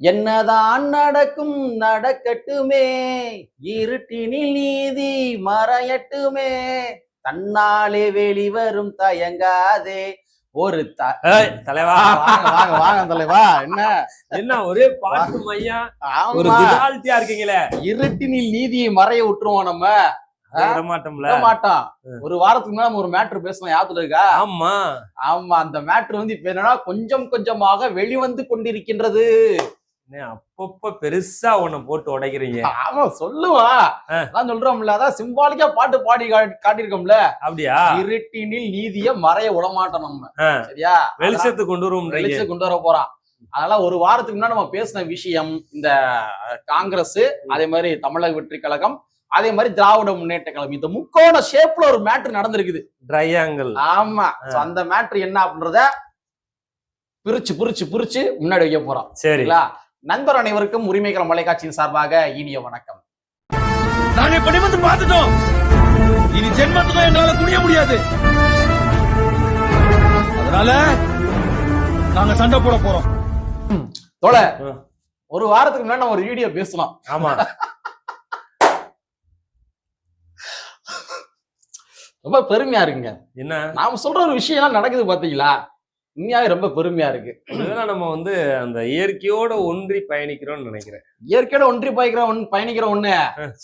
என்னதான் நடக்கும் நடக்கட்டுமே இருட்டினில் நீதி மறையட்டுமே தன்னாலே வெளிவரும் தயங்காதே. ஒரு தலைவா. வாங்க வாங்க வாங்க தலைவா. என்ன? என்ன ஒரே பாட்டு மையா? ஒரு குஜால்த்தியா இருக்கீங்களே. இருட்டினில் நீதியை மறைய விட்டுருவோம் நம்ம. மாட்டோம். ஒரு வாரத்துக்கு முன்னாடி நம்ம ஒரு மேட்ரு பேசணும் ஞாபகத்துல இருக்கா? ஆமா. ஆமா அந்த மேட்ரு வந்து இப்ப என்னன்னா கொஞ்சம் கொஞ்சமாக வெளிவந்து கொண்டிருக்கின்றது. அப்பப்ப பெருசா ஒண்ணு போட்டு உடைக்கிறீங்க. ஆமா சொல்லுவா. அதான் சொல்றோம்ல அதான் சிம்பாலிக்கா பாட்டு பாடி காட்டியிருக்கோம்ல. அப்படியா? இருட்டினில் நீதிய மறைய விட மாட்டோம் நம்ம. சரியா? வெளிச்சத்து கொண்டு வருவோம் வெளிச்சு கொண்டு வர போறான். அதனால ஒரு வாரத்துக்கு முன்னாடி நம்ம பேசின விஷயம் இந்த காங்கிரஸ் அதே மாதிரி தமிழக வெற்றி கழகம் அதே மாதிரி திராவிட முன்னேற்ற கழகம். இந்த முக்கோண ஷேப்ல ஒரு மேட்ரு நடந்திருக்குது. ட்ரையாங்கிள் ஆமா. அந்த மேட்ரு என்ன அப்படின்றத பிரிச்சு பிரிச்சு பிரிச்சு முன்னாடி வைக்க போறோம் சரி. சரிங்களா? நண்பர் அனைவருக்கும் உரிமைகள் மலைக்காட்சியின் சார்பாக இனிய வணக்கம். நாங்க இப்ப நிமிர்ந்து பார்த்துட்டோம். இனி ஜென்மத்துக்கும் எங்களால குனிய முடியாது. அதனால நாங்க சண்டை போட போறோம். தோழ. ஒரு வாரத்துக்கு முன்னாடி நம்ம ஒரு வீடியோ பேசலாம். ஆமா. ரொம்ப பெருமையா இருக்குங்க. என்ன? நாம சொல்ற ஒரு விஷயம் எல்லாம் நடக்குது பாத்தீங்களா? உண்மையாவே ரொம்ப பெருமையா இருக்கு. ஒருவேளை நம்ம வந்து அந்த இயற்கையோட ஒன்றி பயணிக்கிறோம்னு நினைக்கிறேன். இயற்கையோட ஒன்றி பயக்கிற ஒன்று பயணிக்கிற ஒண்ணு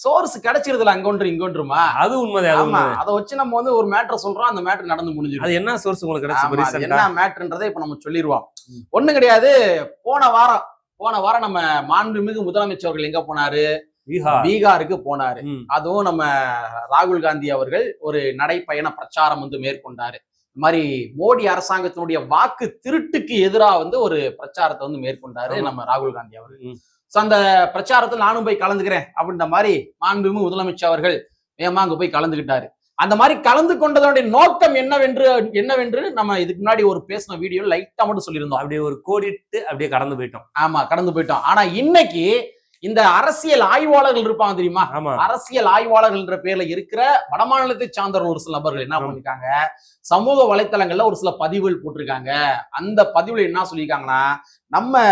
சோர்ஸ் கிடைச்சிருதுல அங்க ஒன்று இங்க ஒன்றுமா? அது உண்மைதான் அது ஆமா அதை வச்சு நம்ம வந்து ஒரு மேட்டர் சொல்றோம் அந்த மேட்டர் நடந்து முடிஞ்சிடும். அது என்ன சோர்ஸ் உங்களுக்கு ஆமா, கிடைச்சு அது ரீசெண்டா என்ன மேட்டர்ன்றதை இப்ப நம்ம சொல்லிடுவோம் ஒண்ணு கிடையாது போன வாரம் போன வாரம் நம்ம மாண்புமிகு முதலமைச்சர்கள் எங்க போனாரு? பீகார். பீகாருக்கு போனாரு. அதுவும் நம்ம ராகுல் காந்தி அவர்கள் ஒரு நடைப்பயண பிரச்சாரம் வந்து மேற்கொண்டாரு. இந்த மாதிரி மோடி அரசாங்கத்தினுடைய வாக்கு திருட்டுக்கு எதிராக வந்து ஒரு பிரச்சாரத்தை வந்து மேற்கொண்டாரு. நம்ம ராகுல் காந்தி அவர்கள். சோ அந்த பிரச்சாரத்தில் நானும் போய் கலந்துக்கிறேன் அப்படின்ற மாதிரி மாண்புமிகு முதலமைச்சர் அவர்கள் வேகமா அங்க போய் கலந்துக்கிட்டாரு அந்த மாதிரி கலந்து கொண்டதனுடைய நோக்கம் என்னவென்று என்னவென்று நம்ம இதுக்கு முன்னாடி ஒரு பேசின வீடியோ லைட்டா மட்டும் சொல்லியிருந்தோம். அப்படியே ஒரு கோடிட்டு அப்படியே கடந்து போயிட்டோம். ஆமா கடந்து போயிட்டோம். ஆனா இன்னைக்கு இந்த அரசியல் ஆய்வாளர்கள் இருப்பாங்க தெரியுமா? அரசியல் ஆய்வாளர்கள் என்ற பேர்ல இருக்கிற வடமாநிலத்தை சார்ந்த ஒரு சில நபர்கள் என்ன. பண்ணிருக்காங்க? சமூக வலைத்தளங்கள்ல ஒரு சில பதிவுகள் போட்டிருக்காங்க. அந்த பதிவுல என்ன சொல்லியிருக்காங்கன்னா நம்ம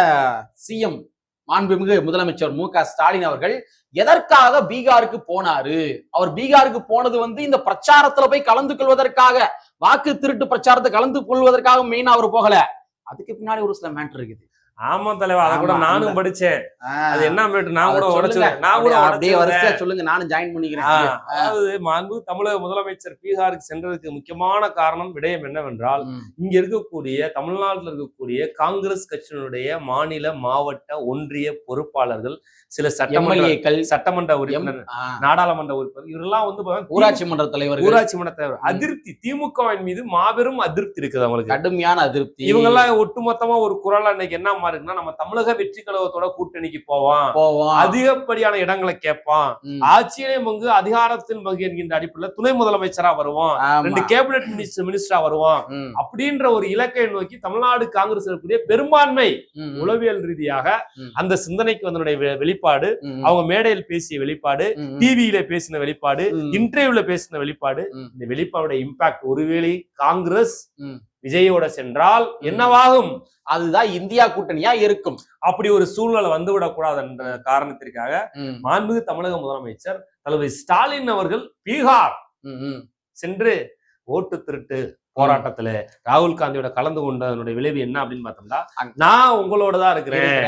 சிஎம் மாண்புமிகு முதலமைச்சர் மு க ஸ்டாலின் அவர்கள் எதற்காக பீகாருக்கு போனாரு? அவர் பீகாருக்கு போனது வந்து இந்த பிரச்சாரத்துல போய் கலந்து கொள்வதற்காக வாக்கு திருட்டு பிரச்சாரத்தை கலந்து கொள்வதற்காக மெயினா அவர் போகல. அதுக்கு பின்னாடி ஒரு சில மேட்டர் இருக்குது. ஆமா தலைவா அதை கூட நானும் படிச்சேன். அது என்ன மேட்டு நான் கூட சொல்லுங்க. உடைச்சு நான் கூட அப்படியே- வரிசையா சொல்லுங்க. நானும் ஜாயின் பண்ணிக்கிறேன். அதாவது மாண்பு தமிழக முதலமைச்சர் பீகாருக்கு சென்றதுக்கு முக்கியமான காரணம் விடயம் என்னவென்றால். இங்க இருக்கக்கூடிய தமிழ்நாட்டில் இருக்கக்கூடிய காங்கிரஸ் கட்சியினுடைய மாநில மாவட்ட ஒன்றிய பொறுப்பாளர்கள் சில சட்டமன்ற சட்டமன்ற உறுப்பினர் நாடாளுமன்ற உறுப்பினர் இவரெல்லாம் வந்து ஊராட்சி மன்ற தலைவர்கள். ஊராட்சி மன்ற தலைவர். அதிருப்தி திமுகவின் மீது மாபெரும் அதிருப்தி இருக்குது அவங்களுக்கு. கடுமையான அதிருப்தி. இவங்க எல்லாம் ஒட்டுமொத்தமா ஒரு குரலா இன்னைக்கு என்ன மாதிரி இருக்குன்னா நம்ம தமிழக வெற்றி கழகத்தோட கூட்டணிக்கு போவான் போவோம் அதிகப்படியான இடங்களை கேட்பான் ம். ஆட்சியிலே பங்கு அதிகாரத்தில் பங்கு என்கின்ற அடிப்படையில் துணை முதலமைச்சரா வருவான் ஆமா. ரெண்டு கேபினெட் மினிஸ்டர் மினிஸ்டரா வருவான் ம், அப்படின்ற ஒரு இலக்கை நோக்கி தமிழ்நாடு காங்கிரஸ் இருக்கக்கூடிய பெரும்பான்மை உளவியல் ரீதியாக. அந்த சிந்தனைக்கு வந்தனுடைய வெளிப்பாடு அவங்க மேடையில் பேசிய வெளிப்பாடு டிவியில பேசின வெளிப்பாடு. இன்டர்வியூல பேசின வெளிப்பாடு. இந்த வெளிப்பாடுடைய இம்பாக்ட் ஒருவேளை காங்கிரஸ். விஜயோட சென்றால் என்னவாகும்? அதுதான் இந்தியா கூட்டணியா இருக்கும். அப்படி ஒரு சூழ்நிலை வந்துவிடக் கூடாது என்ற காரணத்திற்காக மாண்புமிகு தமிழக முதலமைச்சர் தளபதி ஸ்டாலின் அவர்கள் பீகார். சென்று ஓட்டு திருட்டு போராட்டத்துல ராகுல் காந்தியோட கலந்து கொண்டதனுடைய விளைவு என்ன அப்படின்னு பார்த்தோம்னா நான் உங்களோட தான் இருக்கிறேன்.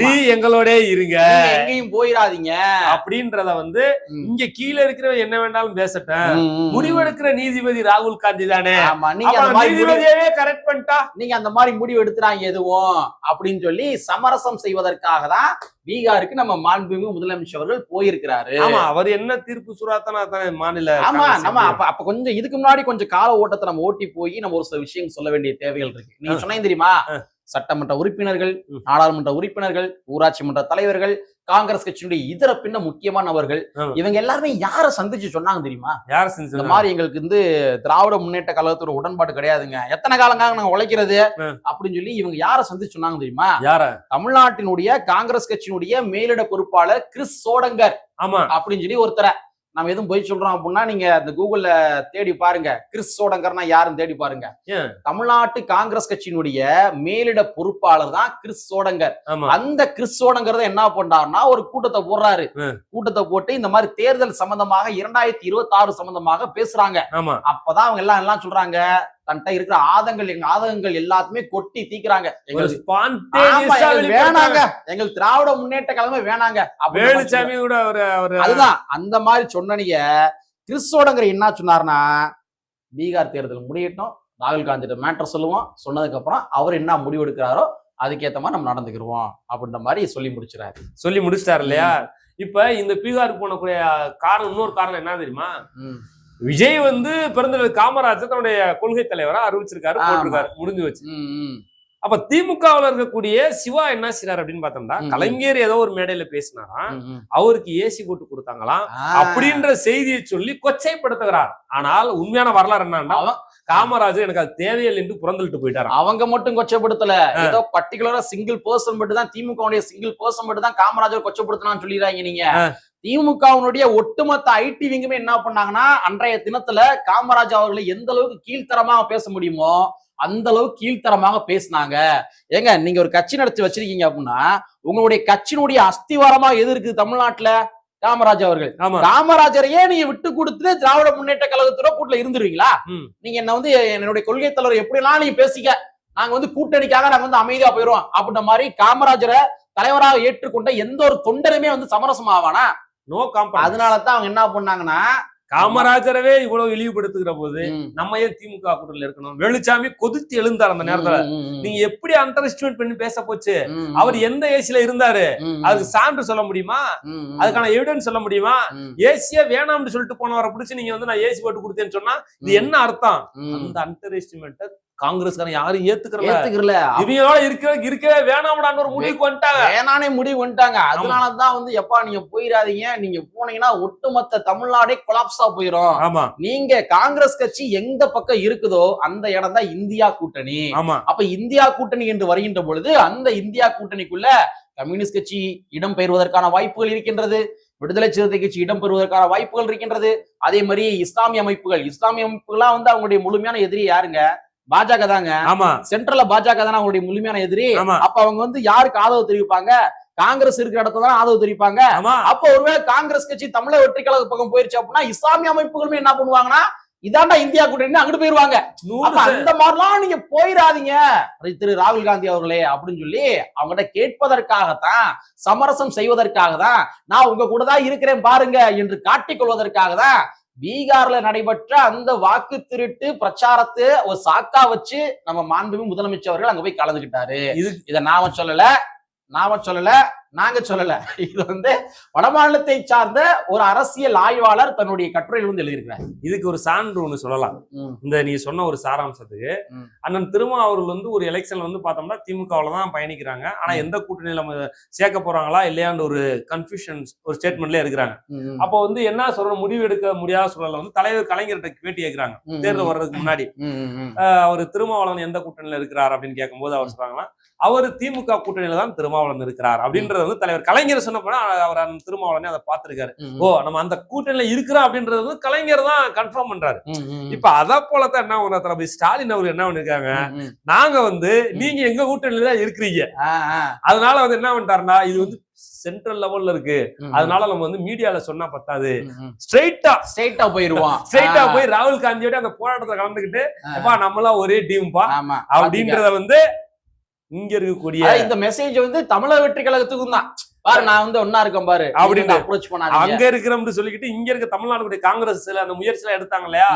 நீ எங்களோட இருங்க. எங்கேயும் போயிடாதீங்க. அப்படின்றத வந்து. இங்க கீழே இருக்கிறவன் என்ன வேணாலும் பேசட்டும். ம், ம், ம். முடிவெடுக்கிற நீதிபதி ராகுல் காந்தி தானே? நீதிபதியவே கரெக்ட் பண்ணிட்டா? நீங்க அந்த மாதிரி முடிவு எடுத்துறாங்க எதுவும் அப்படின்னு சொல்லி சமரசம் செய்வதற்காக தான் பீகாருக்கு நம்ம மாண்புமிகு முதலமைச்சர் அவர்கள் போயிருக்கிறாரு ஆமா அவர் என்ன தீர்ப்பு சுராத்தனா தானே மாநில ஆமா நம்ம. அப்ப அப்ப கொஞ்சம் இதுக்கு முன்னாடி கொஞ்சம் கால ஓட்டத்தை நம்ம ஓட்டி போய் நம்ம ஒரு சில விஷயம் சொல்ல வேண்டிய தேவைகள் இருக்கு நீங்க ஆ. சொன்னீங்க தெரியுமா. சட்டமன்ற உறுப்பினர்கள். நாடாளுமன்ற உறுப்பினர்கள் ஊராட்சி மன்ற தலைவர்கள் காங்கிரஸ் கட்சியினுடைய இதர பின்ன முக்கியமானவர்கள். இவங்க எல்லாருமே யார சந்திச்சு சொன்னாங்க தெரியுமா? யார் இந்த மாதிரி எங்களுக்கு வந்து திராவிட முன்னேற்ற கழகத்தோட உடன்பாடு கிடையாதுங்க. எத்தனை காலங்காக நாங்க உழைக்கிறது. அப்படின்னு சொல்லி இவங்க யார சந்திச்சு சொன்னாங்க தெரியுமா? யார? தமிழ்நாட்டினுடைய காங்கிரஸ் கட்சியினுடைய மேலிட பொறுப்பாளர் கிறிஸ் சோடங்கர் ஆமா. அப்படின்னு சொல்லி ஒருத்தரை. நம்ம எதுவும் போய் சொல்றோம் அப்படின்னா நீங்க இந்த கூகுள்ல தேடி பாருங்க. கிறிஸ் சோடங்கர்னா யாருன்னு தேடி பாருங்க? தமிழ்நாட்டு காங்கிரஸ் கட்சியினுடைய மேலிட பொறுப்பாளர் தான் கிறிஸ் சோடங்கர். அந்த கிறிஸ் சோடங்கர் என்ன பண்றாருன்னா ஒரு கூட்டத்தை போடுறாரு. கூட்டத்தை போட்டு இந்த மாதிரி தேர்தல் சம்பந்தமாக இரண்டாயிரத்தி இருபத்தி ஆறு சம்பந்தமாக பேசுறாங்க. அப்பதான் அவங்க எல்லாம் எல்லாம் சொல்றாங்க. தன்கிட்ட இருக்கிற ஆதங்கள் எங்க ஆதகங்கள் எல்லாத்தையுமே கொட்டி தீக்குறாங்க. வேணாங்க. எங்களுக்கு திராவிட முன்னேற்ற கழகமே வேணாங்க. வேலுச்சாமி கூட ஒரு அதுதான். அந்த மாதிரி சொன்னனீங்க கிறிஸ்தோடங்கிற என்ன சொன்னார்னா பீகார் தேர்தல் முடியட்டும் ராகுல் காந்திட்ட மேட்டர் சொல்லுவோம். சொன்னதுக்கு அப்புறம் அவர் என்ன முடிவு எடுக்கிறாரோ அதுக்கேத்த மாதிரி நம்ம நடந்துக்கிருவோம் அப்படின்ற மாதிரி சொல்லி முடிச்சுறாரு. சொல்லி முடிச்சிட்டாரு இல்லையா? இப்ப இந்த பீகார் போனக்கூடிய காரணம் இன்னொரு காரணம் என்ன தெரியுமா. விஜய் வந்து பிறந்தது காமராஜர் தன்னுடைய கொள்கை தலைவரா அறிவிச்சிருக்காரு. போட்டிருக்காரு முடிஞ்சு வச்சு. அப்ப திமுகவுல இருக்கக்கூடிய சிவா என்ன செய்றாரு அப்படின்னு பார்த்தோம்னா. கலைஞர் ஏதோ ஒரு மேடையில பேசினாரா ம், ம். அவருக்கு ஏசி போட்டு கொடுத்தாங்களாம். அப்படின்ற செய்தியை சொல்லி கொச்சைப்படுத்துகிறார் ஆனால் உண்மையான வரலாறு என்னன்னா காமராஜர் எனக்கு அது தேவையில்லை என்று புறந்தளிட்டு போயிட்டாராம். அவங்க மட்டும் கொச்சப்படுத்தல. ஏதோ பர்டிகுலரா சிங்கிள் பர்சன் மட்டும் தான் திமுக சிங்கிள் பர்சன் மட்டும் தான் காமராஜர் கொச்சப்படுத்தினான்னு சொல்லிடுறாங்க நீங்க. திமுகவினுடைய ஒட்டுமொத்த ஐடி விங்குமே என்ன பண்ணாங்கன்னா அன்றைய தினத்துல காமராஜ் அவர்களை எந்த அளவுக்கு கீழ்த்தரமாக பேச முடியுமோ அந்த அளவுக்கு கீழ்த்தரமாக பேசினாங்க. ஏங்க நீங்க ஒரு கட்சி நடத்தி வச்சிருக்கீங்க அப்படின்னா உங்களுடைய கட்சியினுடைய அஸ்திவாரமா எது இருக்குது தமிழ்நாட்டுல? காமராஜ் அவர்கள். காமராஜரையே நீங்க விட்டு கொடுத்து திராவிட முன்னேற்ற கழகத்தோட கூட்டுல இருந்துருவீங்களா. நீங்க என்ன வந்து என்னுடைய கொள்கை தலைவர் எப்படிலாம் நீங்க பேசிக்க நாங்க வந்து கூட்டணிக்காக நாங்க வந்து அமைதியா போயிடுவோம் அப்படின்ற மாதிரி காமராஜரை தலைவராக ஏற்றுக்கொண்ட எந்த ஒரு தொண்டருமே வந்து சமரசம் ஆவானா நோ காம்பரமைஸ் அதனாலதான் அவங்க என்ன பண்ணாங்கன்னா காமராஜரவே இவ்வளவு இழிவுபடுத்துகிற போது நம்ம ஏன் திமுக கூட்டணியில இருக்கணும். வேலுச்சாமி கொதித்து எழுந்தார் அந்த நேரத்துல. நீங்க எப்படி அண்டர் எஸ்டிமேட் பண்ணி பேச போச்சு? அவர் எந்த ஏசில இருந்தாரு? அதுக்கு சான்று சொல்ல முடியுமா? அதுக்கான எவிடன்ஸ் சொல்ல முடியுமா? ஏசியா வேணாம்னு சொல்லிட்டு போனவரை பிடிச்சு நீங்க வந்து நான் ஏசி போட்டு கொடுத்தேன்னு சொன்னா இது என்ன அர்த்தம். அந்த அண்டர் எஸ்டிமேட்ட காங்கிரஸ்காரன் யாரும் ஏத்துக்கல ஏத்துக்கல இவங்களோட இருக்க இருக்கவே வேணாம்டான்னு ஒரு முடிவுக்கு வந்துட்டாங்க. வேணானே முடிவு பண்ணிட்டாங்க அதனாலதான் வந்து எப்பா நீங்க போயிடாதீங்க. நீங்க போனீங்கன்னா ஒட்டுமொத்த தமிழ்நாடே கொலாப்ஸா போயிரும். ஆமா. நீங்க காங்கிரஸ் கட்சி எந்த பக்கம் இருக்குதோ அந்த இடம் தான் இந்தியா கூட்டணி. ஆமா. அப்ப இந்தியா கூட்டணி என்று வருகின்ற பொழுது அந்த இந்தியா கூட்டணிக்குள்ள கம்யூனிஸ்ட் கட்சி இடம் பெறுவதற்கான வாய்ப்புகள் இருக்கின்றது. விடுதலை சிறுத்தை கட்சி இடம் பெறுவதற்கான வாய்ப்புகள் இருக்கின்றது. அதே மாதிரி இஸ்லாமிய அமைப்புகள். இஸ்லாமிய அமைப்புகள்லாம் வந்து அவங்களுடைய முழுமையான எதிரி யாருங்க? பாஜக தாங்க. ஆமா. சென்ட்ரல்ல பாஜக தானே அவங்களுடைய முழுமையான எதிரி. அப்ப அவங்க வந்து யாருக்கு ஆதரவு தெரிவிப்பாங்க? காங்கிரஸ் இருக்கிற இடத்துல தான் ஆதரவு தெரிவிப்பாங்க. அப்ப ஒருவேளை காங்கிரஸ் கட்சி தமிழக வெற்றி கழக பக்கம் போயிருச்சு அப்படின்னா இஸ்லாமிய அமைப்புகளுமே என்ன பண்ணுவாங்கன்னா இதாண்டா இந்தியா கூட்டணி அங்கிட்டு போயிருவாங்க. அந்த மாதிரிலாம் நீங்க போயிடாதீங்க. திரு ராகுல் காந்தி அவர்களே அப்படின்னு சொல்லி அவங்ககிட்ட கேட்பதற்காகத்தான் சமரசம் செய்வதற்காக தான் நான் உங்க கூட தான் இருக்கிறேன் பாருங்க என்று காட்டிக் கொள்வதற்காக தான் பீகார்ல நடைபெற்ற அந்த வாக்கு திருட்டு பிரச்சாரத்தை ஒரு சாக்கா வச்சு நம்ம மாண்புமிகு முதலமைச்சர் அவர்கள் அங்க போய் கலந்துக்கிட்டாரு. இது இத நாம சொல்லல நாம சொல்லல நாங்க சொல்லல. இது வந்து வடமாநிலத்தை சார்ந்த ஒரு அரசியல் ஆய்வாளர் தன்னுடைய கட்டுரையில் வந்து எழுதியிருக்கிறார். இதுக்கு ஒரு சான்று ஒண்ணு சொல்லலாம். இந்த நீ சொன்ன ஒரு சாராம்சத்துக்கு. அண்ணன் திருமா அவர்கள் வந்து ஒரு எலெக்ஷன்ல வந்து பார்த்தோம்னா திமுகவுல தான் பயணிக்கிறாங்க. ஆனா. எந்த கூட்டணியில நம்ம சேர்க்க போறாங்களா இல்லையான்ற ஒரு கன்ஃபியூஷன் ஒரு ஸ்டேட்மெண்ட்ல இருக்கிறாங்க. அப்போ வந்து என்ன சொல்ற முடிவு எடுக்க முடியாத சூழல்ல வந்து தலைவர் கலைஞர்கிட்ட பேட்டி கேட்கிறாங்க தேர்தல் வர்றதுக்கு முன்னாடி. அவர் திருமாவளவன் எந்த கூட்டணியில இருக்கிறார் அப்படின்னு கேட்கும்போது அவர் சொல்றாங்கன்னா அவர் திமுக கூட்டணியில தான் திருமாவளவன் இருக்கிறார் அப்படின்றது வந்து தலைவர். கலைஞர் சொன்னப்போ அவர் அந்த திருமாவளவனே அதை பார்த்திருக்காரு. ஓ நம்ம அந்த கூட்டணியில இருக்கிறோம் அப்படின்றது வந்து கலைஞர் தான் கன்ஃபார்ம் பண்றாரு. இப்ப அத போலதான் என்ன பண்ண தளபதி ஸ்டாலின் அவர் என்ன பண்ணிருக்காங்க. நாங்க வந்து நீங்க எங்க கூட்டணியில தான் இருக்கிறீங்க. அதனால வந்து என்ன பண்ணிட்டாருன்னா இது வந்து சென்ட்ரல் லெவல்ல இருக்கு. அதனால நம்ம வந்து மீடியால சொன்னா பத்தாது. ஸ்ட்ரைட்டா ஸ்ட்ரெயிட்டா போயிருவான். ஸ்ட்ரைட்டா போய் ராகுல் காந்தியோட அந்த போராட்டத்துல கலந்துக்கிட்டு ஆ. எப்பா நம்மளாம் ஒரே டீம்பா அப்படின்றத வந்து இங்க இருக்கக்கூடிய இந்த மெசேஜ் வந்து தமிழக வெற்றி கழகத்துக்கும் தான். பாரு நான் வந்து ஒன்னா இருக்கேன் பாரு. அப்படின்னு. அப்ரோச் பண்ணாதீங்க. அங்க இருக்கிறோம்னு சொல்லிக்கிட்டு இங்க இருக்க தமிழ்நாடு காங்கிரஸ் அந்த முயற்சி எல்லாம் எடுத்தாங்க இல்லையா.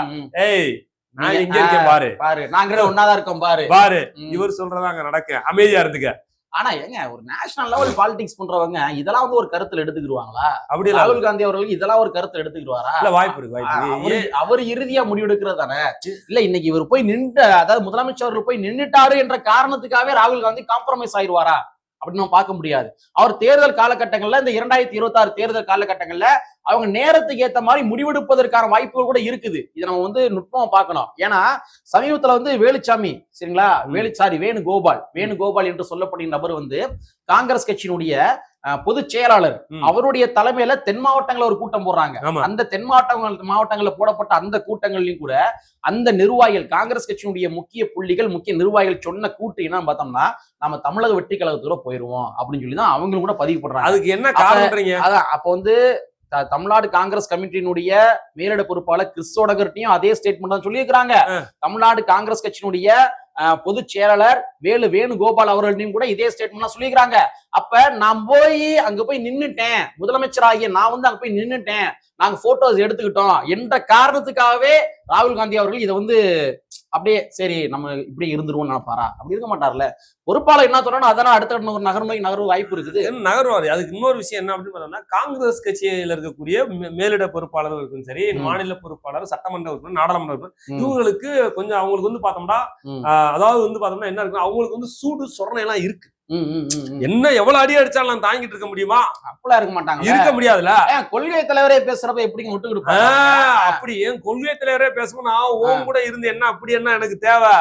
ஏய் நான் இங்க இருக்கேன் பாரு. பாரு. நாங்க ஒன்னாதான் இருக்கோம் பாரு. பாரு. இவர் சொல்றதா அங்க நடக்க. அமைதியா இருந்துக்க. ஆனா ஏங்க ஒரு நேஷனல் லெவல் பாலிடிக்ஸ் பண்றவங்க இதெல்லாம் வந்து ஒரு கருத்துல எடுத்துக்கிடுவாங்களா அப்படி ராகுல் காந்தி அவர்களுக்கு இதெல்லாம் ஒரு கருத்துல எடுத்துக்கிடுவாரா இல்ல வாய்ப்பு இருக்கு அவரு இறுதியா முடிவெடுக்கிறது தானே? இல்ல இன்னைக்கு இவர் போய் நின்று அதாவது முதலமைச்சர் போய் நின்னுட்டாரு என்ற காரணத்துக்காகவே ராகுல் காந்தி காம்ப்ரமைஸ் ஆயிடுவாரா அப்படின்னு நம்ம பார்க்க முடியாது. அவர் தேர்தல் காலகட்டங்கள்ல இந்த இரண்டாயிரத்தி இருபத்தி ஆறு தேர்தல் காலகட்டங்கள்ல அவங்க நேரத்துக்கு ஏத்த மாதிரி முடிவெடுப்பதற்கான வாய்ப்புகள் கூட இருக்குது. இதை நம்ம வந்து நுட்பமா பார்க்கணும். ஏன்னா சமீபத்துல வந்து வேலுச்சாமி சரிங்களா. வேலுச்சாரி வேணுகோபால் வேணுகோபால் என்று சொல்லப்படுகிற நபர் வந்து காங்கிரஸ் கட்சியினுடைய பொதுச் செயலாளர். அவருடைய தலைமையில தென் மாவட்டங்கள்ல ஒரு கூட்டம் போடுறாங்க. அந்த தென் மாவட்டங்கள் மாவட்டங்கள்ல போடப்பட்ட அந்த கூட்டங்கள்லயும் கூட அந்த நிர்வாகிகள் காங்கிரஸ் கட்சியினுடைய முக்கிய புள்ளிகள் முக்கிய நிர்வாகிகள் சொன்ன கூட்டு என்ன பார்த்தோம்னா நம்ம தமிழக வெற்றி கழகத்தோட போயிருவோம் அப்படின்னு சொல்லி தான் அவங்களும் கூட பதிவு பண்றாங்க. அதுக்கு என்ன காரணம்ன்றீங்க அதான் அப்ப வந்து தமிழ்நாடு காங்கிரஸ் கமிட்டியினுடைய மேலிட பொறுப்பாளர் கிறிஸ்தோடகர்ட்டையும் அதே ஸ்டேட்மெண்ட் தான் சொல்லியிருக்கிறாங்க. தமிழ்நாடு காங்கிரஸ் கட்சியினுடைய பொதுச் செயலாளர் வேலு வேணுகோபால் அவர்களையும் கூட இதே ஸ்டேட்மெண்ட் சொல்லியிருக்கிறாங்க. அப்ப நான் போய் அங்க போய் நின்னுட்டேன். முதலமைச்சராகிய நான் வந்து அங்க போய் நின்னுட்டேன். நாங்க போட்டோஸ் எடுத்துக்கிட்டோம். என்ற காரணத்துக்காகவே ராகுல் காந்தி அவர்கள் இதை வந்து அப்படியே சரி நம்ம இப்படியே இருந்துருவோம் நினைப்பாரா? அப்படி இருக்க மாட்டார்ல. பொறுப்பாளர் என்ன சொன்னா அதான அடுத்த ஒரு நகர் நோய் நகர்வு வாய்ப்பு இருக்குது. நகர்வாரு அதுக்கு இன்னொரு விஷயம் என்ன அப்படின்னு பார்த்தோம்னா காங்கிரஸ் கட்சியில இருக்கக்கூடிய மேலிட பொறுப்பாளர்களுக்கும் சரி ம். மாநில பொறுப்பாளர் சட்டமன்ற உறுப்பினர் நாடாளுமன்ற உறுப்பினர். இவங்களுக்கு கொஞ்சம் அவங்களுக்கு வந்து பார்த்தோம்னா அதாவது வந்து பார்த்தோம்னா என்ன இருக்கு அவங்களுக்கு வந்து சூடு சொரணை எல்லாம் இருக்கு. என்ன எவ்வளவு அடி அடிச்சாலும் நான் தாங்கிட்டு இருக்க முடியுமா? அப்பெல்லாம் இருக்க மாட்டாங்க இருக்க முடியாதுல ஏன் கொள்கை தலைவரே பேசுறப்ப எப்படிங்க விட்டு ஆஹ், கொடுப்பாங்க அப்படி என் கொள்கை தலைவரே பேசும்போது நான் ஓம் கூட இருந்து என்ன அப்படி என்ன எனக்கு தேவை?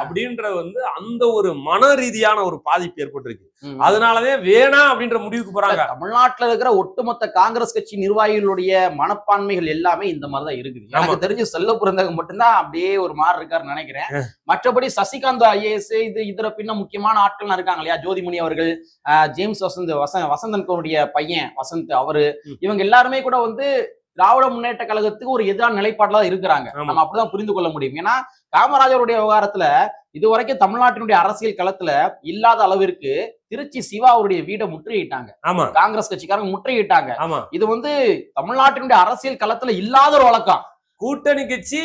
அப்படின்றது வந்து அந்த ஒரு மன ரீதியான ஒரு பாதிப்பு ஏற்பட்டிருக்கு. அதனாலதான் வேணாம் அப்படின்ற முடிவுக்கு போறாங்க. தமிழ்நாட்டுல இருக்கிற ஒட்டுமொத்த காங்கிரஸ் கட்சி நிர்வாகிகளுடைய மனப்பான்மைகள் எல்லாமே இந்த மாதிரிதான் இருக்குது. எனக்கு. தெரிஞ்சு செல்ல புரந்தகம் மட்டும்தான் அப்படியே ஒரு மாதிரி இருக்காருன்னு நினைக்கிறேன். மற்றபடி சசிகாந்த் ஐஏஎஸ் இது இதர பின்ன முக்கியமான ஆட்கள் இருக்காங்க இல்லையா? ஜோதிமணி அவர்கள் ஆஹ், ஜேம்ஸ் வசந்த் வச வசந்தனுடைய பையன் வசந்த் அவரு. இவங்க எல்லாருமே கூட வந்து திராவிட முன்னேற்ற கழகத்துக்கு ஒரு எதிரான நிலைப்பாடுல தான் இருக்கிறாங்க. நம்ம அப்படிதான் புரிந்து கொள்ள முடியும். ஏன்னா காமராஜருடைய விவகாரத்துல இதுவரைக்கும் தமிழ்நாட்டினுடைய அரசியல் களத்துல இல்லாத அளவிற்கு திருச்சி சிவா அவருடைய வீடை முற்றுகையிட்டாங்க. ஆமா. காங்கிரஸ் கட்சிக்காரங்க முற்றுகையிட்டாங்க. இது வந்து தமிழ்நாட்டினுடைய அரசியல் களத்துல இல்லாத ஒரு வழக்கம். கூட்டணி கட்சி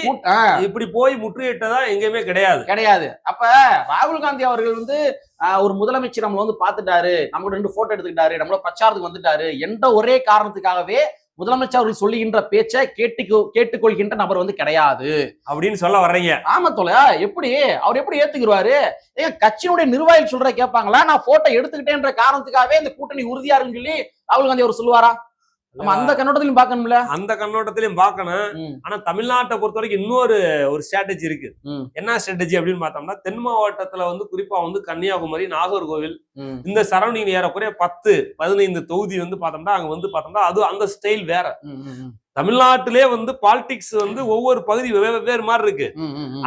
இப்படி போய் முற்றுகையிட்டதா எங்கேயுமே கிடையாது. கிடையாது. அப்ப ராகுல் காந்தி அவர்கள் வந்து ஒரு முதலமைச்சர் நம்மள வந்து பாத்துட்டாரு நம்ம ரெண்டு போட்டோ எடுத்துக்கிட்டாரு. நம்மள பிரச்சாரத்துக்கு வந்துட்டாரு. என்ற ஒரே காரணத்துக்காகவே முதலமைச்சர் அவர்கள் சொல்லுகின்ற பேச்சை கேட்டு கேட்டுக்கொள்கின்ற நபர் வந்து கிடையாது. அப்படின்னு சொல்ல வர்றீங்க. ஆமா தோழா. எப்படி? அவர் எப்படி ஏத்துக்குருவாரு? ஏன் கட்சியினுடைய நிர்வாகிகள் சொல்ற கேட்பாங்களா? நான் போட்டோ எடுத்துக்கிட்டேன்ற காரணத்துக்காகவே இந்த கூட்டணி உறுதியா இருக்குன்னு சொல்லி ராகுல் காந்தி அவர் சொல்லுவாரா? நம்ம அந்த கண்ணோட்டத்திலும் பார்க்கணும்ல? அந்த கண்ணோட்டத்திலையும் பார்க்கணும். ஆனா தமிழ்நாட்டை பொறுத்த வரைக்கும் இன்னொரு ஒரு ஸ்ட்ராட்டஜி இருக்கு. என்ன ஸ்ட்ராட்டஜி அப்படின்னு பார்த்தோம்னா தென் மாவட்டத்துல வந்து குறிப்பா வந்து கன்னியாகுமரி நாகர்கோவில் இந்த சரௌண்டிங் ஏறக்குறைய பத்து பதினைந்து தொகுதி வந்து பார்த்தோம்னா அங்க வந்து பார்த்தோம்னா அது அந்த ஸ்டைல் வேற. தமிழ்நாட்டிலே வந்து பாலிடிக்ஸ் வந்து ஒவ்வொரு பகுதி வெவ்வேறு மாதிரி இருக்கு.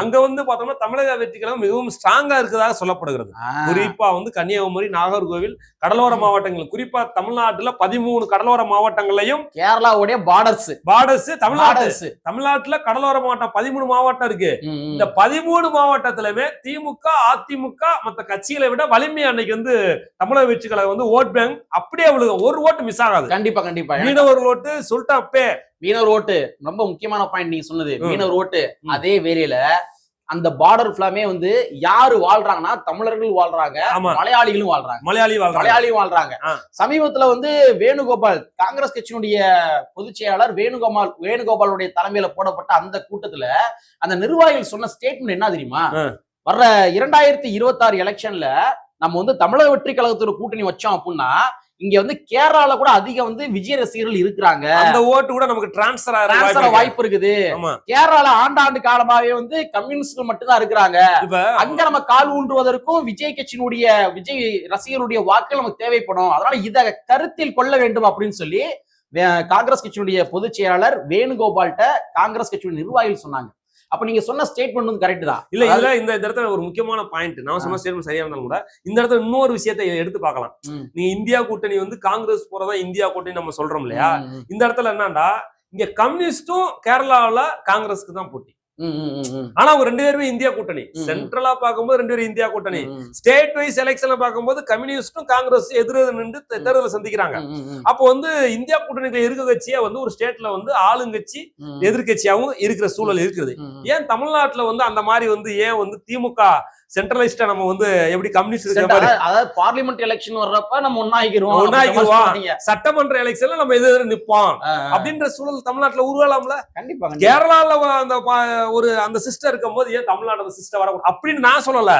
அங்க வந்து பார்த்தோம்னா தமிழக வெற்றி கழகம் மிகவும் ஸ்ட்ராங்கா இருக்கிறதாக சொல்லப்படுகிறது. குறிப்பா வந்து கன்னியாகுமரி நாகர்கோவில் கடலோர மாவட்டங்கள். குறிப்பா தமிழ்நாட்டுல பதிமூணு கடலோர மாவட்டங்களையும் கேரளாவுடைய பார்டர்ஸ் பார்டர்ஸ் தமிழ்நாடு தமிழ்நாட்டுல கடலோர மாவட்டம் பதிமூணு மாவட்டம் இருக்கு. இந்த பதிமூணு மாவட்டத்திலுமே திமுக அதிமுக மத்த கட்சிகளை விட வலிமை அன்னைக்கு வந்து தமிழக வெற்றி கழகம் வந்து ஓட் பேங்க் அப்படியே அவளுக்கு ஒரு ஓட்டு மிஸ் ஆகாது. கண்டிப்பா கண்டிப்பா. மீனவர்கள் ஓட்டு சொல்லிட்டேன் அப்பே. மீனவர் ஓட்டு ரொம்ப முக்கியமான பாயிண்ட் நீங்க சொன்னது. மீனவர் ஓட்டு. அதே வேலையில அந்த பார்டர் ஃபுல்லாமே வந்து யாரு வாழ்றாங்கன்னா தமிழர்கள் வாழ்றாங்க மலையாளிகளும் வாழ்றாங்க மலையாளி மலையாளியும் வாழ்றாங்க. சமீபத்துல வந்து வேணுகோபால் காங்கிரஸ் கட்சியினுடைய பொதுச் செயலாளர் வேணுகோபால் வேணுகோபாலுடைய தலைமையில போடப்பட்ட அந்த கூட்டத்துல அந்த நிர்வாகிகள் சொன்ன ஸ்டேட்மெண்ட் என்ன தெரியுமா. வர்ற இரண்டாயிரத்தி இருபத்தி ஆறு எலெக்ஷன்ல நம்ம வந்து தமிழக வெற்றி கழகத்தோட கூட்டணி வச்சோம் அப்படின்னா இங்க வந்து கேரளால கூட அதிகம் வந்து விஜய் ரசிகர்கள் இருக்கிறாங்க. அந்த ஓட்டு கூட நமக்கு டிரான்ஸ்ஃபர் ஆகிற வாய்ப்பு இருக்குது. கேரளால ஆண்டாண்டு காலமாவே வந்து கம்யூனிஸ்ட்கள் மட்டும்தான் இருக்கிறாங்க. அங்க நம்ம கால் ஊன்றுவதற்கும் விஜய் கட்சியினுடைய விஜய் ரசிகருடைய வாக்குகள் நமக்கு தேவைப்படும். அதனால இத கருத்தில் கொள்ள வேண்டும் அப்படின்னு சொல்லி காங்கிரஸ் கட்சியினுடைய பொதுச் செயலாளர் வேணுகோபால்கிட்ட காங்கிரஸ் கட்சியுடைய நிர்வாகிகள் சொன்னாங்க. அப்ப நீங்க சொன்ன ஸ்டேட்மெண்ட் வந்து கரெக்ட் தான். இல்ல இதுல இந்த இடத்துல ஒரு முக்கியமான பாயிண்ட் நான் சொன்ன ஸ்டேட்மெண்ட் சரியா இருந்தாலும் கூட இந்த இடத்துல இன்னொரு விஷயத்தை எடுத்து பார்க்கலாம். நீ இந்தியா கூட்டணி வந்து காங்கிரஸ் போறதா இந்தியா கூட்டணி நம்ம சொல்றோம் இல்லையா? இந்த இடத்துல என்னன்னா இங்க கம்யூனிஸ்டும் கேரளாவுல காங்கிரஸ்க்கு தான் போட்டி. ஆனா அவங்க ரெண்டு பேருமே இந்தியா கூட்டணி. சென்ட்ரலா பார்க்கும்போது ரெண்டு பேரும் இந்தியா கூட்டணி. ஸ்டேட் வைஸ் எலெக்ஷன்ல பார்க்கும்போது கம்யூனிஸ்டும் காங்கிரஸ் எதிர நின்று தேர்தலை சந்திக்கிறாங்க. அப்போ வந்து இந்தியா கூட்டணிக்குள்ள இருக்க கட்சியா வந்து ஒரு ஸ்டேட்ல வந்து ஆளுங்கட்சி ம், எதிர்கட்சியாவும் இருக்கிற சூழல் இருக்குது. ஏன் தமிழ்நாட்டுல வந்து அந்த மாதிரி வந்து ஏன் வந்து திமுக சென்ட்ரலைஸ்டா நம்ம வந்து எப்படி கம்யூனிஸ்ட் அதாவது- பார்லிமெண்ட் எலெக்ஷன் வர்றப்ப நம்ம ஒன்னாகிக்கிறோம் மாதிரி சட்டமன்ற எலெக்ஷன்ல நம்ம எதிர நிப்போம். அப்படின்ற சூழல் தமிழ்நாட்டுல உருவாலாம்ல? கண்டிப்பா. கேரளால அந்த ஒரு அந்த சிஸ்டம் இருக்கும்போது ஏன் தமிழ்நாடு அந்த சிஸ்டம் வர அப்படின்னு நான் சொல்லல.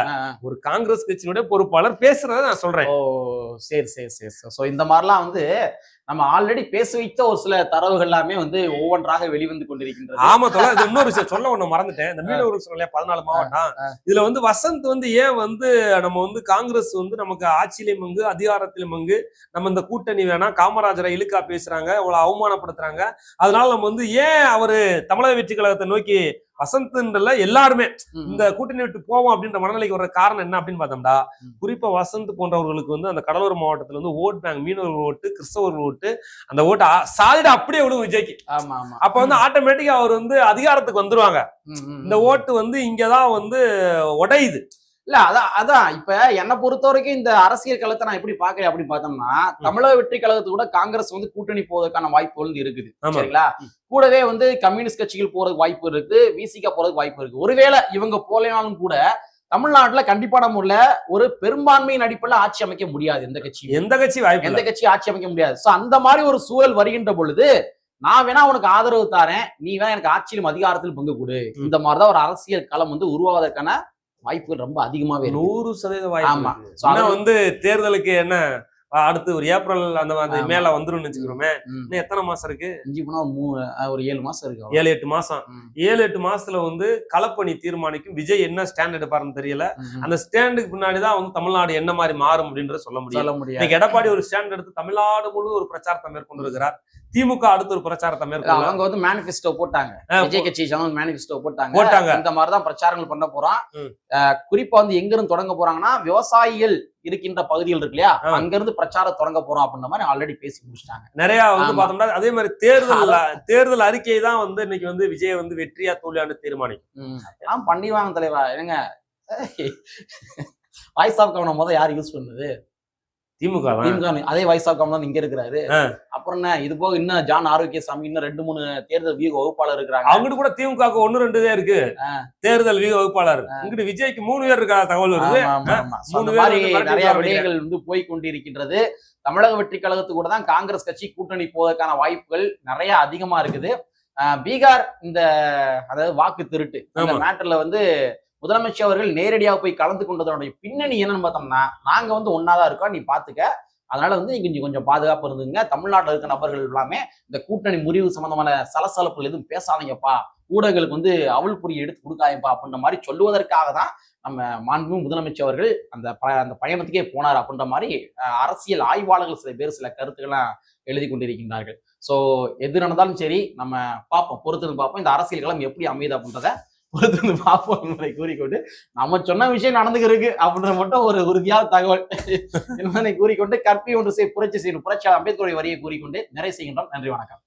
ஒரு காங்கிரஸ் கட்சியினுடைய பொறுப்பாளர் பேசுறத நான் சொல்றேன். ஓ சரி சரி சரி. சோ இந்த மாதிரிலாம் வந்து நம்ம ஆல்ரெடி பேச வைத்த ஒரு சில தரவுகள் எல்லாமே வந்து ஒவ்வொன்றாக வெளிவந்து கொண்டிருக்கின்றது. ஆமா இது இன்னொரு விஷயம். சொல்ல ஒண்ணு மறந்துட்டேன். இந்த மீனவர்கள் சொன்னல பதினாலு மாவட்டம். இதுல வந்து வசந்த் வந்து ஏன் வந்து நம்ம வந்து காங்கிரஸ் வந்து நமக்கு ஆட்சியிலும் மங்கு அதிகாரத்திலும் மங்கு நம்ம இந்த கூட்டணி வேணாம் காமராஜரை இழுக்கா பேசுறாங்க அவ்வளவு அவமானப்படுத்துறாங்க. அதனால நம்ம வந்து ஏன் அவரு தமிழக வெற்றி கழகத்தை நோக்கி வசந்த்ன்றல எல்லாருமே இந்த கூட்டணி விட்டு போவோம் அப்படின்ற மனநிலைக்கு வர காரணம் என்ன அப்படின்னு பார்த்தோம்னா ம். குறிப்பா வசந்த் போன்றவர்களுக்கு வந்து அந்த கடலூர் மாவட்டத்துல வந்து ஓட் பேங்க் மீனவர்கள் ஓட்டு கிறிஸ்தவர்கள் ஓட்டு அந்த ஓட்டு சாலிடா அப்படியே விடும் விஜய்க்கு. அப்ப வந்து ஆட்டோமேட்டிக்கா அவர் வந்து அதிகாரத்துக்கு வந்துருவாங்க. இந்த. ஓட்டு வந்து இங்கதான் வந்து உடையுது. இல்ல அதான் அதான் இப்ப என்ன பொறுத்த வரைக்கும் இந்த அரசியல் களத்தை நான் எப்படி பாக்குறேன் அப்படின்னு பார்த்தோம்னா தமிழக வெற்றி கழகத்து கூட காங்கிரஸ் வந்து கூட்டணி போவதற்கான வாய்ப்பு வந்து இருக்குது. சரிங்களா? கூடவே வந்து கம்யூனிஸ்ட் கட்சிகள் போறதுக்கு வாய்ப்பு இருக்கு விசிகா போறதுக்கு வாய்ப்பு இருக்கு. ஒருவேளை இவங்க போலனாலும் கூட தமிழ்நாட்டுல கண்டிப்பான முறையில ஒரு பெரும்பான்மையின் அடிப்படையில் ஆட்சி அமைக்க முடியாது எந்த கட்சியும். எந்த கட்சி வாய்ப்பு எந்த கட்சி ஆட்சி அமைக்க முடியாது. சோ அந்த மாதிரி ஒரு சூழல் வருகின்ற பொழுது நான் வேணா உனக்கு ஆதரவு தாரேன் நீ வேணா எனக்கு ஆட்சியிலும் அதிகாரத்தில் பங்கு கொடு. இந்த மாதிரிதான் ஒரு அரசியல் களம் வந்து உருவாவதற்கான வாய்ப்புகள் ரொம்ப அதிகமாவே நூறு சதவீத வாய்ப்பு ஆனா வந்து தேர்தலுக்கு என்ன அடுத்து ஒரு ஏப்ரல் அந்த மாதிரி. மேல வந்துரும்னு வச்சுக்கிறோமே. இன்னும் எத்தனை மாசம் இருக்கு இஞ்சி போனா ஒரு மூணு ஒரு ஏழு மாசம் இருக்கு. ஏழு எட்டு மாசம். ஏழு எட்டு மாசத்துல வந்து களப்பணி தீர்மானிக்கும் விஜய் என்ன ஸ்டாண்ட் எடுப்பாருன்னு தெரியல. அந்த ஸ்டாண்டுக்கு பின்னாடிதான் வந்து தமிழ்நாடு என்ன மாதிரி மாறும் அப்படின்றத சொல்ல முடியும் சொல்ல இன்னைக்கு எடப்பாடி ஒரு ஸ்டாண்ட் எடுத்து தமிழ்நாடு முழு ஒரு பிரச்சாரத்தை மேற்கொண்டிருக்கிறார் திமுக அடுத்து ஒரு பிரச்சாரத்தை மேற்கொள்ள அவங்க வந்து மேனிஃபெஸ்டோ போட்டாங்க. விஜய் கட்சி சேனல் மேனிஃபெஸ்டோ போட்டாங்க. போட்டாங்க. இந்த மாதிரிதான் பிரச்சாரங்கள் பண்ண போறோம் குறிப்பா வந்து எங்க இருந்து தொடங்க போறாங்கன்னா விவசாயிகள் இருக்கின்ற பகுதிகள் இருக்கு இல்லையா. அங்க இருந்து பிரச்சாரம் தொடங்க போறோம் அப்படின்ற மாதிரி ஆல்ரெடி பேசி முடிச்சிட்டாங்க. நிறைய வந்து. பார்த்தோம்னா அதே மாதிரி தேர்தல் தேர்தல் அறிக்கை தான் வந்து இன்னைக்கு வந்து விஜய் வந்து வெற்றியா தோல்வியான்னு தீர்மானிக்கும். அதெல்லாம் பண்ணிவாங்க தலைவா. ஏங்க வாய்ஸ் ஆஃப் கவனம் முதல் யார் யூஸ் பண்ணுது? திமுக திமுக அதே வாய்ஸ் ஆஃப் கவனம் இங்க இருக்கிறாரு. அப்புறம் என்ன? இது போக இன்னும் ஜான் ஆரோக்கியசாமி இன்னும் ரெண்டு மூணு தேர்தல் வியூக வகுப்பாளர் இருக்கிறாங்க. அவங்ககிட்ட கூட திமுக ஒன்னு ரெண்டு தான் இருக்கு. தேர்தல் வீக வகுப்பாளர். இங்கிட்டு விஜய்க்கு மூணு பேர் இருக்கா தகவல் வருது. நிறைய. விடயங்கள் வந்து போய் கொண்டிருக்கின்றது. தமிழக வெற்றி கழகத்து கூட தான் காங்கிரஸ் கட்சி கூட்டணி போவதற்கான வாய்ப்புகள் நிறைய அதிகமா இருக்குது. பீகார் இந்த அதாவது வாக்கு திருட்டு. அந்த. மேட்டர்ல வந்து முதலமைச்சர் அவர்கள் நேரடியாக போய் கலந்து கொண்டதனுடைய பின்னணி என்னன்னு பார்த்தோம்னா நாங்கள் வந்து ஒன்னாதான் இருக்கோம் நீ பார்த்துக்க அதனால வந்து நீங்க கொஞ்சம் கொஞ்சம் பாதுகாப்பு இருந்துங்க. தமிழ்நாட்டில் இருக்க நபர்கள் எல்லாமே இந்த கூட்டணி முறிவு சம்பந்தமான சலசலப்புகள் எதுவும் பேசாதீங்கப்பா. ஊடகங்களுக்கு வந்து அவள் புரிய எடுத்து கொடுக்காதீங்கப்பா அப்படின்ற மாதிரி சொல்லுவதற்காக தான் நம்ம மாண்பு முதலமைச்சர் அவர்கள் அந்த ப- அந்த பயணத்துக்கே போனார் அப்படின்ற மாதிரி அரசியல் ஆய்வாளர்கள் சில பேர் சில கருத்துக்கள்லாம் எழுதி கொண்டிருக்கின்றார்கள். ஸோ எது நடந்தாலும் சரி நம்ம பார்ப்போம் பொறுத்திருந்து பார்ப்போம். இந்த அரசியல் களம் எப்படி அமையுது அப்படின்றத பொறுத்திருந்து பார்ப்போம் என்பதை கூறிக்கொண்டு நம்ம சொன்ன விஷயம் நடந்துருக்கு அப்படின்ற மட்டும் ஒரு உறுதியான தகவல். என்பதை கூறிக்கொண்டு கற்பி ஒன்று செய் புரட்சி செய்யணும் புரட்சி அம்பேத்கருடைய வரியை கூறிக்கொண்டு நிறைய செய்கின்றோம். நன்றி வணக்கம்.